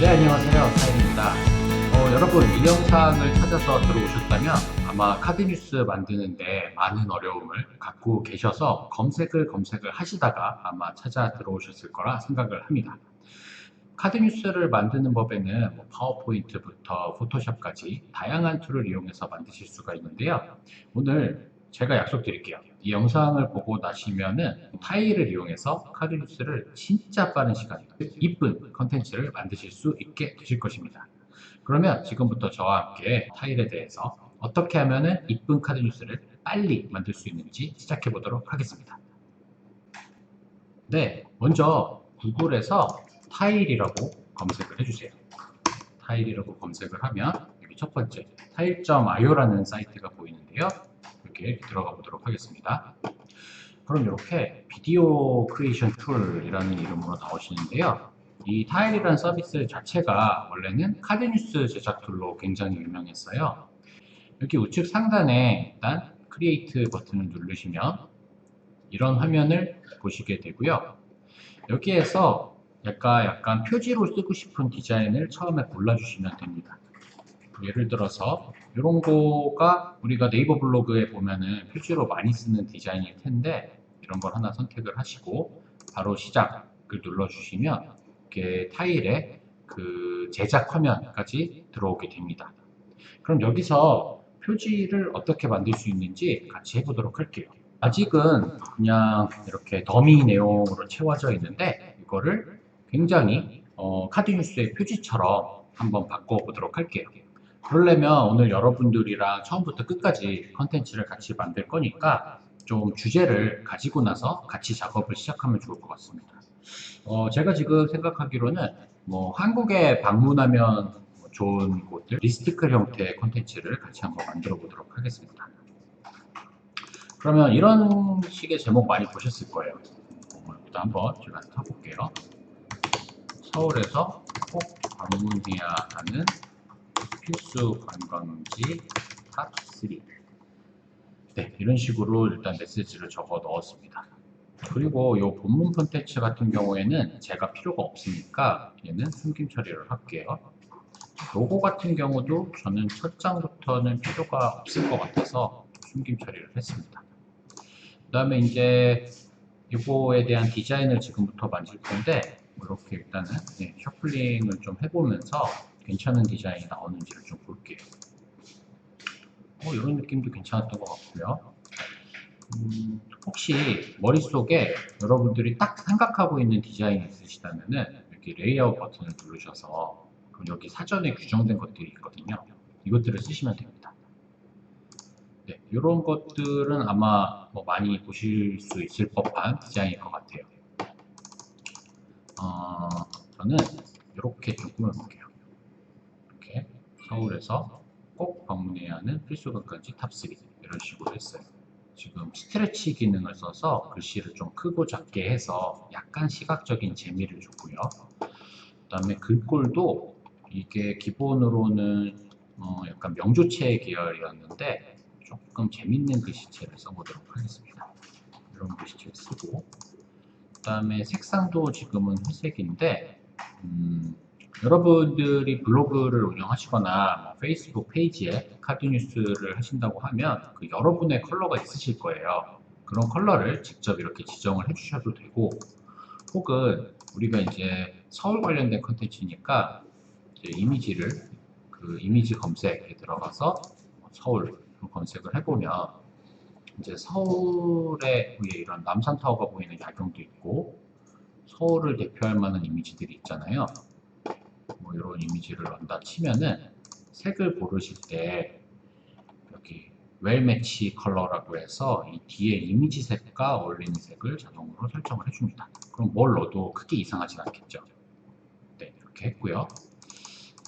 네, 안녕하세요. 사인입니다. 어, 여러분, 이 영상을 찾아서 들어오셨다면 아마 카드뉴스 만드는데 많은 어려움을 갖고 계셔서 검색을 검색을 하시다가 아마 찾아 들어오셨을 거라 생각을 합니다. 카드뉴스를 만드는 법에는 뭐 파워포인트부터 포토샵까지 다양한 툴을 이용해서 만드실 수가 있는데요. 오늘 제가 약속드릴게요. 이 영상을 보고 나시면은 타일을 이용해서 카드뉴스를 진짜 빠른 시간에 이쁜 컨텐츠를 만드실 수 있게 되실 것입니다. 그러면 지금부터 저와 함께 타일에 대해서 어떻게 하면은 이쁜 카드뉴스를 빨리 만들 수 있는지 시작해 보도록 하겠습니다. 네, 먼저 구글에서 타일이라고 검색을 해주세요. 타일이라고 검색을 하면 여기 첫 번째 타일.io라는 사이트가 보이는데요. 여기에 들어가 보도록 하겠습니다. 그럼 이렇게 비디오 크리에이션 툴이라는 이름으로 나오시는데요. 이 타일이라는 서비스 자체가 원래는 카드 뉴스 제작 툴로 굉장히 유명했어요. 여기 우측 상단에 일단 크리에이트 버튼을 누르시면 이런 화면을 보시게 되고요. 여기에서 약간, 약간 표지로 쓰고 싶은 디자인을 처음에 골라주시면 됩니다. 예를 들어서 이런 거가 우리가 네이버 블로그에 보면은 표지로 많이 쓰는 디자인일 텐데 이런 걸 하나 선택을 하시고 바로 시작을 눌러주시면 이렇게 타일에 그 제작 화면까지 들어오게 됩니다. 그럼 여기서 표지를 어떻게 만들 수 있는지 같이 해보도록 할게요. 아직은 그냥 이렇게 더미 내용으로 채워져 있는데 이거를 굉장히 어, 카드 뉴스의 표지처럼 한번 바꿔보도록 할게요. 그러려면 오늘 여러분들이랑 처음부터 끝까지 컨텐츠를 같이 만들 거니까 좀 주제를 가지고 나서 같이 작업을 시작하면 좋을 것 같습니다. 어, 제가 지금 생각하기로는 뭐 한국에 방문하면 좋은 곳들 리스티클 형태의 컨텐츠를 같이 한번 만들어 보도록 하겠습니다. 그러면 이런 식의 제목 많이 보셨을 거예요. 어, 일단 한번 제가 써볼게요. 서울에서 꼭 방문해야 하는 필수 관광지 탑3 네, 이런 식으로 일단 메시지를 적어 넣었습니다. 그리고 이 본문 콘텐츠 같은 경우에는 제가 필요가 없으니까 얘는 숨김 처리를 할게요. 로고 같은 경우도 저는 첫 장부터는 필요가 없을 것 같아서 숨김 처리를 했습니다. 그 다음에 이제 이거에 대한 디자인을 지금부터 만들 건데 이렇게 일단은 네, 셔플링을 좀 해보면서 괜찮은 디자인이 나오는지를 좀 볼게요. 어, 이런 느낌도 괜찮았던 것 같고요. 음, 혹시 머릿속에 여러분들이 딱 생각하고 있는 디자인이 있으시다면은 여기 레이아웃 버튼을 누르셔서 여기 사전에 규정된 것들이 있거든요. 이것들을 쓰시면 됩니다. 네, 이런 것들은 아마 뭐 많이 보실 수 있을 법한 디자인일 것 같아요. 어, 저는 이렇게 좀 꾸며볼게요. 서울에서 꼭 방문해야 하는 필수 관광지 탑3 이런 식으로 했어요. 지금 스트레치 기능을 써서 글씨를 좀 크고 작게 해서 약간 시각적인 재미를 줬고요. 그 다음에 글꼴도 이게 기본으로는 어 약간 명조체 계열이었는데 조금 재밌는 글씨체를 써보도록 하겠습니다. 이런 글씨체 쓰고 그 다음에 색상도 지금은 회색인데 음, 여러분들이 블로그를 운영하시거나 뭐 페이스북 페이지에 카드뉴스를 하신다고 하면 그 여러분의 컬러가 있으실 거예요. 그런 컬러를 직접 이렇게 지정을 해주셔도 되고 혹은 우리가 이제 서울 관련된 컨텐츠니까 이미지를 그 이미지 검색에 들어가서 서울 검색을 해보면 이제 서울에 이런 남산타워가 보이는 야경도 있고 서울을 대표할 만한 이미지들이 있잖아요. 뭐 이런 이미지를 넣는다 치면은 색을 고르실 때 여기 웰 매치 컬러라고 해서 이 뒤에 이미지 색과 어울리는 색을 자동으로 설정을 해줍니다. 그럼 뭘 넣어도 크게 이상하진 않겠죠. 네, 이렇게 했고요.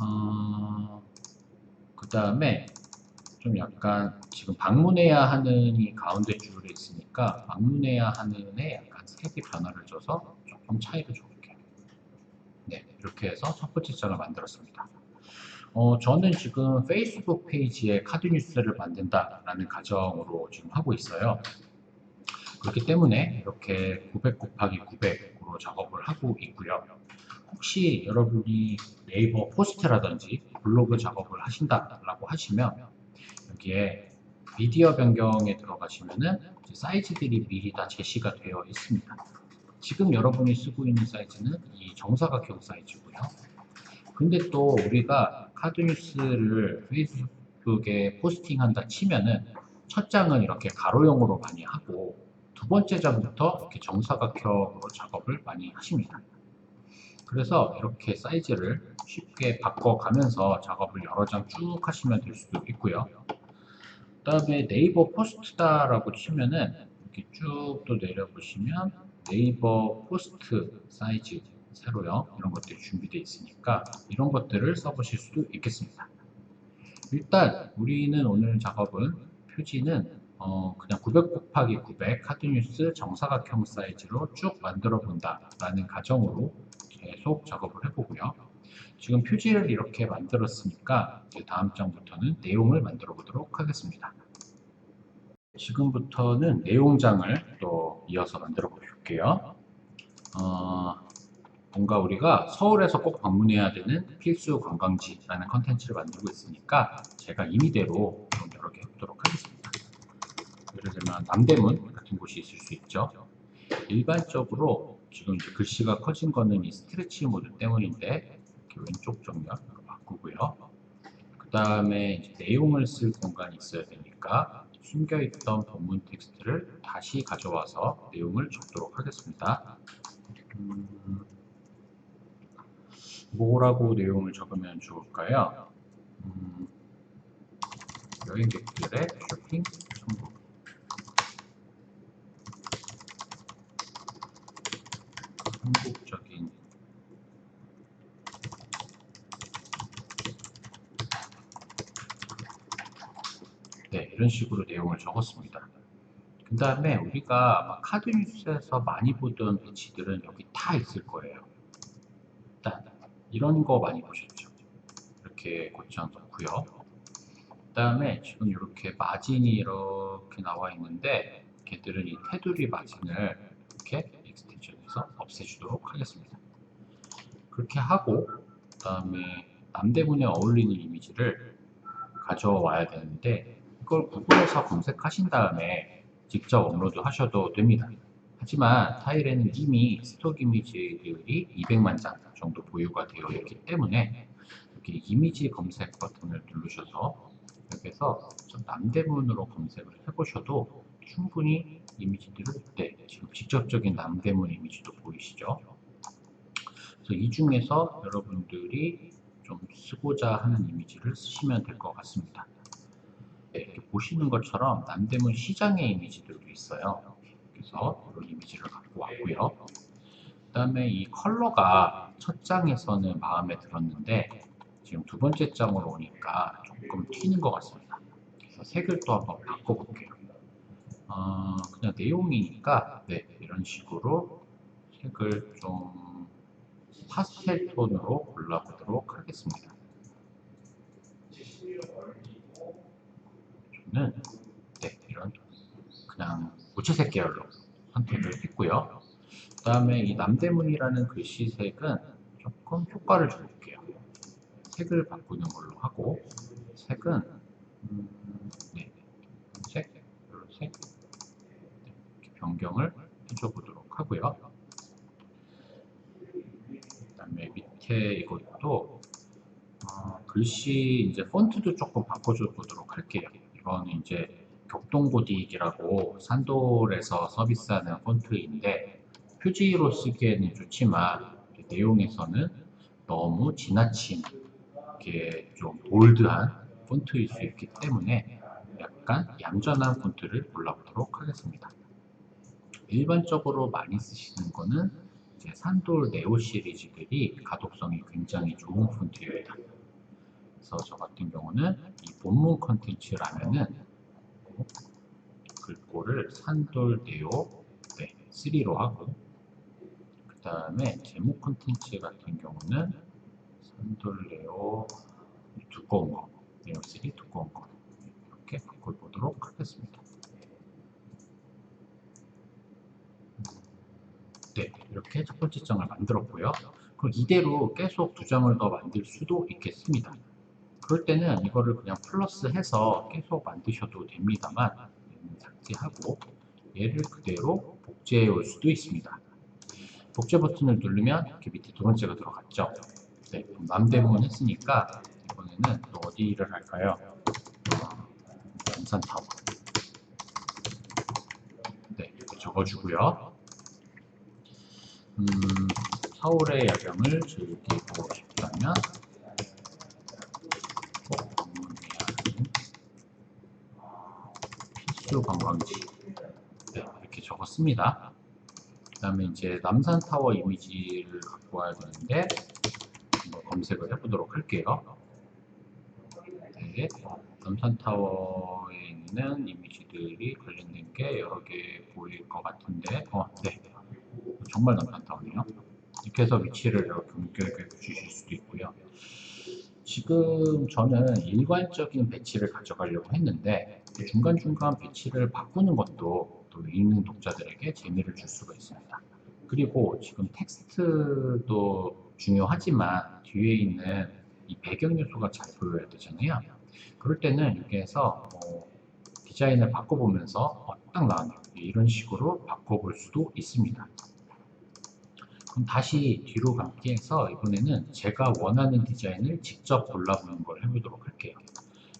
어, 그 다음에 좀 약간 지금 방문해야 하는 이 가운데 줄에 있으니까 방문해야 하는에 약간 색의 변화를 줘서 조금 차이를 줄게요. 네, 이렇게 해서 첫 번째 장을 만들었습니다. 어, 저는 지금 페이스북 페이지에 카드 뉴스를 만든다라는 가정으로 지금 하고 있어요. 그렇기 때문에 이렇게 900 곱하기 900으로 작업을 하고 있고요. 혹시 여러분이 네이버 포스트라든지 블로그 작업을 하신다라고 하시면 여기에 미디어 변경에 들어가시면은 사이즈들이 미리 다 제시가 되어 있습니다. 지금 여러분이 쓰고 있는 사이즈는 이 정사각형 사이즈고요. 근데 또 우리가 카드뉴스를 페이스북에 포스팅한다 치면은 첫 장은 이렇게 가로형으로 많이 하고 두 번째 장부터 이렇게 정사각형으로 작업을 많이 하십니다. 그래서 이렇게 사이즈를 쉽게 바꿔가면서 작업을 여러 장 쭉 하시면 될 수도 있고요. 그 다음에 네이버 포스트다라고 치면은 이렇게 쭉 또 내려보시면 네이버 포스트 사이즈 세로형 이런 것들이 준비되어 있으니까 이런 것들을 써보실 수도 있겠습니다. 일단 우리는 오늘 작업은 표지는 어, 그냥 900 곱하기 900 카드뉴스 정사각형 사이즈로 쭉 만들어 본다 라는 가정으로 계속 작업을 해보고요. 지금 표지를 이렇게 만들었으니까 다음 장부터는 내용을 만들어 보도록 하겠습니다. 지금부터는 내용장을 또 이어서 만들어 볼게요. 어, 뭔가 우리가 서울에서 꼭 방문해야 되는 필수 관광지라는 컨텐츠를 만들고 있으니까 제가 임의대로 좀 여러 개 해보도록 하겠습니다. 예를 들면 남대문 같은 곳이 있을 수 있죠. 일반적으로 지금 이제 글씨가 커진 거는 이 스트레치 모드 때문인데 이렇게 왼쪽 정렬로 바꾸고요. 그 다음에 내용을 쓸 공간이 있어야 되니까 숨겨 있던 본문 텍스트를 다시 가져와서 내용을 적도록 하겠습니다. 음, 뭐라고 내용을 적으면 좋을까요? 음, 여행객들의 쇼핑 정보 한국적인 네, 이런 식으로 내용을 적었습니다. 그 다음에 우리가 카드 뉴스에서 많이 보던 배치들은 여기 다 있을 거예요. 일단 이런 거 많이 보셨죠? 이렇게 고쳐 놓고요. 그 다음에 지금 이렇게 마진이 이렇게 나와 있는데 걔들은 이 테두리 마진을 이렇게 익스텐션에서 없애주도록 하겠습니다. 그렇게 하고 그 다음에 남대문에 어울리는 이미지를 가져와야 되는데 이걸 구글에서 검색하신 다음에 직접 업로드 하셔도 됩니다. 하지만 타일에는 이미 스톡 이미지들이 200만 장 정도 보유가 되어 있기 때문에 여기 이미지 검색 버튼을 누르셔서 여기서 남대문으로 검색을 해보셔도 충분히 이미지들을 네, 지금 직접적인 남대문 이미지도 보이시죠? 그래서 이 중에서 여러분들이 좀 쓰고자 하는 이미지를 쓰시면 될 것 같습니다. 네, 이렇게 보시는 것처럼 남대문 시장의 이미지들도 있어요. 그래서 이런 이미지를 갖고 왔고요. 그 다음에 이 컬러가 첫 장에서는 마음에 들었는데 지금 두 번째 장으로 오니까 조금 튀는 것 같습니다. 그래서 색을 또 한번 바꿔볼게요. 어, 그냥 내용이니까 네, 이런 식으로 색을 좀 파스텔 톤으로 골라보도록 하겠습니다. 저는 네, 이런 그냥 무채색 계열로 선택을 했고요. 그 다음에 이 남대문이라는 글씨색은 조금 효과를 줄게요. 색을 바꾸는 걸로 하고 색은 음, 네, 색, 이런 색 네, 이렇게 변경을 해줘 보도록 하고요. 그 다음에 밑에 이것도 어, 글씨 이제 폰트도 조금 바꿔줘 보도록 할게요. 이거는 이제 격동고딕이라고 산돌에서 서비스하는 폰트인데 표지로 쓰기에는 좋지만 내용에서는 너무 지나친 이렇게 좀 볼드한 폰트일 수 있기 때문에 약간 얌전한 폰트를 골라보도록 하겠습니다. 일반적으로 많이 쓰시는 거는 산돌 네오 시리즈들이 가독성이 굉장히 좋은 폰트입니다. 그래서 저 같은 경우는 이 본문 컨텐츠라면은 글꼴을 산돌 네오 네, 3로 하고 그 다음에 제목 컨텐츠 같은 경우는 산돌 네오 두꺼운 거 네오 3 두꺼운 거 이렇게 바꿔보도록 하겠습니다. 네, 이렇게 첫 번째 장을 만들었고요. 그럼 이대로 계속 두 장을 더 만들 수도 있겠습니다. 그럴 때는 이거를 그냥 플러스 해서 계속 만드셔도 됩니다만 삭제하고 얘를 그대로 복제해 올 수도 있습니다. 복제 버튼을 누르면 이렇게 밑에 두 번째가 들어갔죠. 네, 남대문 했으니까 이번에는 또 어디를 할까요? 남산 타워. 네, 이렇게 적어주고요. 음, 서울의 야경을 즐기고 싶다면 꼭 방문해야 하는 필수 관광지. 네, 이렇게 적었습니다. 그 다음에 이제 남산타워 이미지를 갖고 와야 되는데 검색을 해보도록 할게요. 네, 남산타워에 있는 이미지들이 관련된 게 여러 개 보일 것 같은데, 어, 네. 정말 남산타워네요. 이렇게 해서 위치를 이렇게 연결해 주실 수도 있고요. 지금 저는 일괄적인 배치를 가져가려고 했는데 중간중간 배치를 바꾸는 것도 또 읽는 독자들에게 재미를 줄 수가 있습니다. 그리고 지금 텍스트도 중요하지만 뒤에 있는 이 배경 요소가 잘 보여야 되잖아요. 그럴 때는 여기에서 어, 디자인을 바꿔보면서 어, 딱 나왔네요. 이런 식으로 바꿔볼 수도 있습니다. 그럼 다시 뒤로 감기 해서 이번에는 제가 원하는 디자인을 직접 골라보는 걸 해보도록 할게요.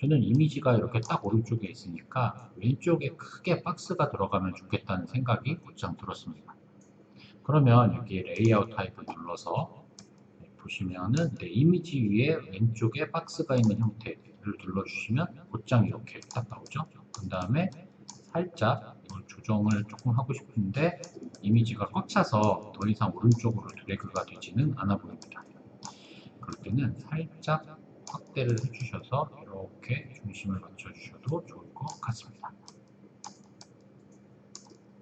저는 이미지가 이렇게 딱 오른쪽에 있으니까 왼쪽에 크게 박스가 들어가면 좋겠다는 생각이 곧장 들었습니다. 그러면 여기 레이아웃 타입을 눌러서 보시면은 내 이미지 위에 왼쪽에 박스가 있는 형태를 눌러주시면 곧장 이렇게 딱 나오죠. 그 다음에 살짝 조정을 조금 하고 싶은데 이미지가 꽉 차서 더 이상 오른쪽으로 드래그가 되지는 않아 보입니다. 그럴 때는 살짝 확대를 해주셔서 이렇게 중심을 맞춰주셔도 좋을 것 같습니다.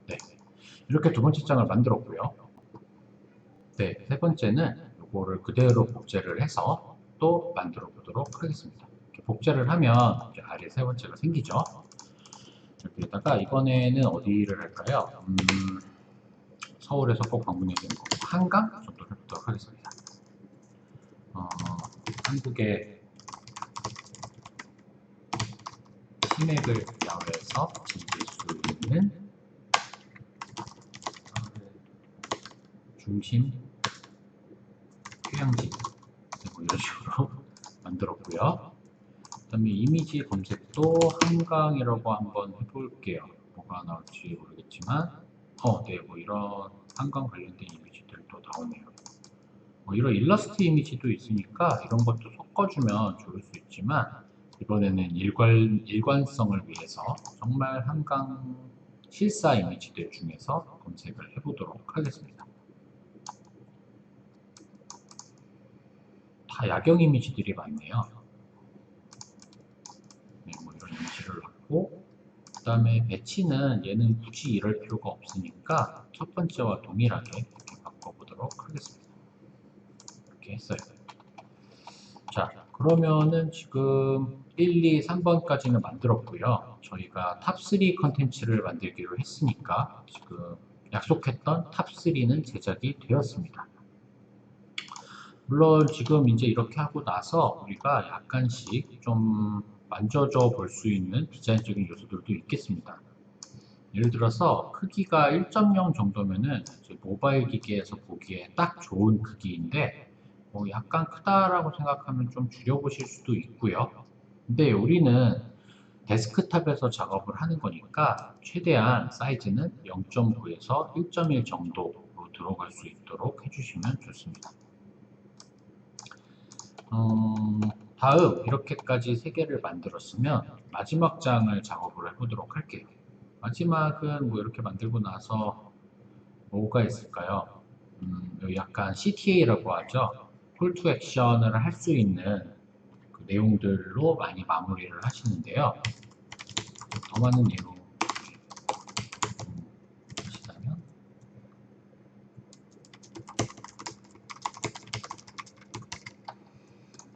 네, 이렇게 두 번째 장을 만들었고요. 네, 세 번째는 이거를 그대로 복제를 해서 또 만들어 보도록 하겠습니다. 복제를 하면 이제 아래 세 번째가 생기죠. 여기다가 이번에는 어디를 할까요? 음, 서울에서 꼭 방문해야 되는 거 한강 정도 해보도록 하겠습니다. 어, 한국의 시맥을 야외에서 즐길 수 있는 중심 휴양지 뭐 이런 식으로 만들었고요. 그 다음에 이미지 검색도 한강이라고 한번 해볼게요. 뭐가 나올지 모르겠지만 어, 네, 뭐 이런 한강 관련된 이미지들도 나오네요. 뭐 이런 일러스트 이미지도 있으니까 이런 것도 섞어주면 좋을 수 있지만 이번에는 일관, 일관성을 위해서 정말 한강 실사 이미지들 중에서 검색을 해보도록 하겠습니다. 다 야경 이미지들이 많네요. 네, 뭐 이런 이미지를 넣고 그 다음에 배치는 얘는 굳이 이럴 필요가 없으니까 첫 번째와 동일하게 이렇게 바꿔보도록 하겠습니다. 이렇게 했어요. 자, 그러면은 지금 1, 2, 3번까지는 만들었고요. 저희가 탑3 컨텐츠를 만들기로 했으니까 지금 약속했던 탑3는 제작이 되었습니다. 물론 지금 이제 이렇게 하고 나서 우리가 약간씩 좀 만져줘 볼수 있는 디자인적인 요소들도 있겠습니다. 예를 들어서 크기가 1.0 정도면은 모바일 기기에서 보기에 딱 좋은 크기인데 뭐 약간 크다라고 생각하면 좀 줄여보실 수도 있고요. 근데 우리는 데스크탑에서 작업을 하는 거니까 최대한 사이즈는 0.9에서 1.1 정도로 들어갈 수 있도록 해주시면 좋습니다. 음, 다음 이렇게까지 세 개를 만들었으면 마지막 장을 작업을 해보도록 할게요. 마지막은 뭐 이렇게 만들고 나서 뭐가 있을까요? 음, 약간 CTA라고 하죠. 콜투 액션을 할 수 있는 그 내용들로 많이 마무리를 하시는데요. 더 많은 내용 음, 하시다면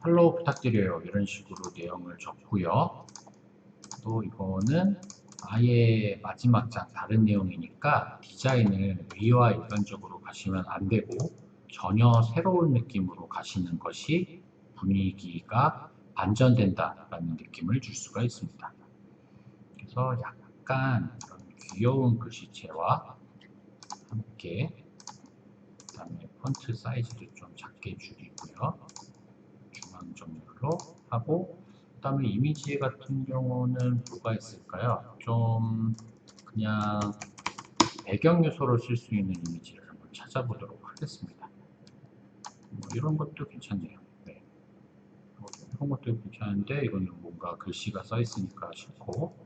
팔로우 부탁드려요. 이런 식으로 내용을 적고요. 또 이거는 아예 마지막 장 다른 내용이니까 디자인을 위와 일관적으로 가시면 안 되고 전혀 새로운 느낌으로 가시는 것이 분위기가 반전된다라는 느낌을 줄 수가 있습니다. 그래서 약간 귀여운 글씨체와 함께 그다음에 폰트 사이즈도 좀 작게 줄이고요. 중앙 정렬로 하고 그다음에 이미지 같은 경우는 뭐가 있을까요? 좀 그냥 배경 요소로 쓸 수 있는 이미지를 한번 찾아보도록 하겠습니다. 뭐 이런 것도 괜찮네요. 네. 뭐 이런 것도 괜찮은데 이거는 뭔가 글씨가 써 있으니까 싫고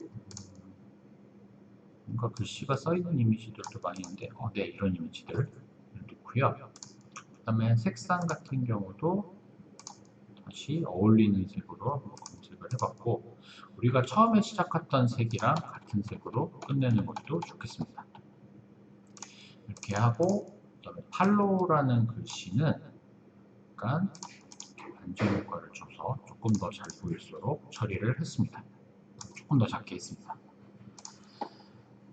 음, 뭔가 글씨가 써 있는 이미지들도 많이 있는데 어, 네 이런 이미지들 넣고요. 그 다음에 색상 같은 경우도 다시 어울리는 색으로 검색을 해봤고 우리가 처음에 시작했던 색이랑 같은 색으로 끝내는 것도 좋겠습니다. 이렇게 하고 그다음에 팔로우라는 글씨는 약간 안전 효과를 줘서 조금 더 잘 보일수록 처리를 했습니다. 조금 더 작게 했습니다.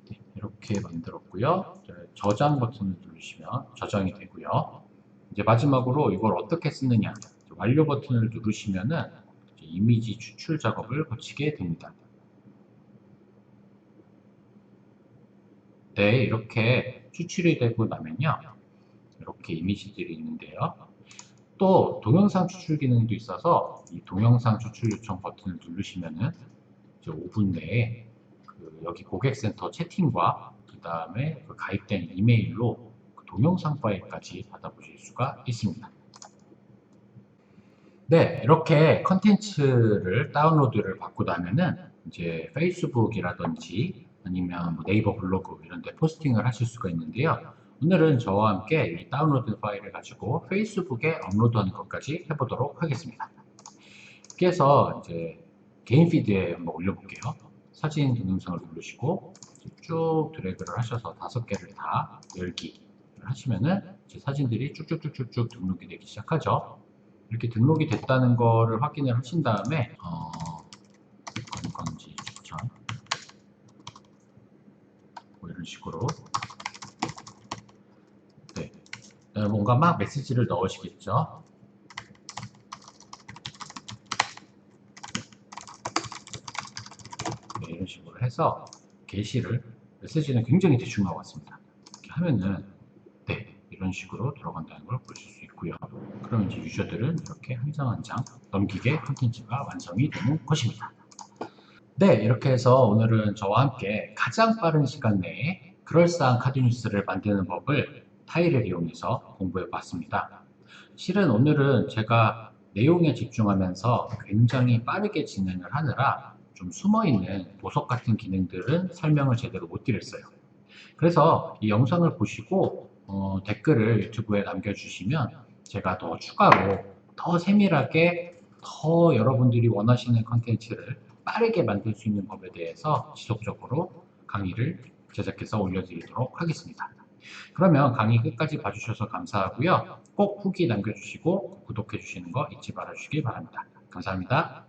네, 이렇게 만들었고요. 저장 버튼을 누르시면 저장이 되고요. 이제 마지막으로 이걸 어떻게 쓰느냐 완료 버튼을 누르시면은 이제 이미지 추출 작업을 거치게 됩니다. 네, 이렇게 추출이 되고 나면요. 이렇게 이미지들이 있는데요. 또 동영상 추출 기능도 있어서 이 동영상 추출 요청 버튼을 누르시면은 이제 5분 내에 그 여기 고객센터 채팅과 그 다음에 그 가입된 이메일로 그 동영상 파일까지 받아보실 수가 있습니다. 네, 이렇게 컨텐츠를 다운로드를 받고 나면은 이제 페이스북이라든지 아니면 뭐 네이버 블로그 이런 데 포스팅을 하실 수가 있는데요. 오늘은 저와 함께 이 다운로드 파일을 가지고 페이스북에 업로드하는 것까지 해보도록 하겠습니다. 그래서 이제 개인 피드에 한번 올려볼게요. 사진 동영상을 누르시고 쭉 드래그를 하셔서 다섯 개를 다 열기 하시면은 이제 사진들이 쭉쭉쭉쭉쭉 등록이 되기 시작하죠. 이렇게 등록이 됐다는 거를 확인을 하신 다음에 어, 관광지 추천 뭐 이런 식으로 네. 네, 뭔가 막 메시지를 넣으시겠죠. 네, 이런 식으로 해서 게시를 메시지는 굉장히 대충 나왔습니다. 이렇게 하면은 네 이런 식으로 들어간다는 걸 보실 수 있고요. 그럼 이제 유저들은 이렇게 한 장 한 장 넘기게 콘텐츠가 완성이 되는 것입니다. 네, 이렇게 해서 오늘은 저와 함께 가장 빠른 시간 내에 그럴싸한 카드 뉴스를 만드는 법을 타일을 이용해서 공부해 봤습니다. 실은 오늘은 제가 내용에 집중하면서 굉장히 빠르게 진행을 하느라 좀 숨어 있는 보석 같은 기능들은 설명을 제대로 못 드렸어요. 그래서 이 영상을 보시고 어, 댓글을 유튜브에 남겨주시면 제가 더 추가로 더 세밀하게 더 여러분들이 원하시는 컨텐츠를 빠르게 만들 수 있는 법에 대해서 지속적으로 강의를 제작해서 올려드리도록 하겠습니다. 그러면 강의 끝까지 봐주셔서 감사하고요. 꼭 후기 남겨주시고 구독해주시는 거 잊지 말아주시기 바랍니다. 감사합니다.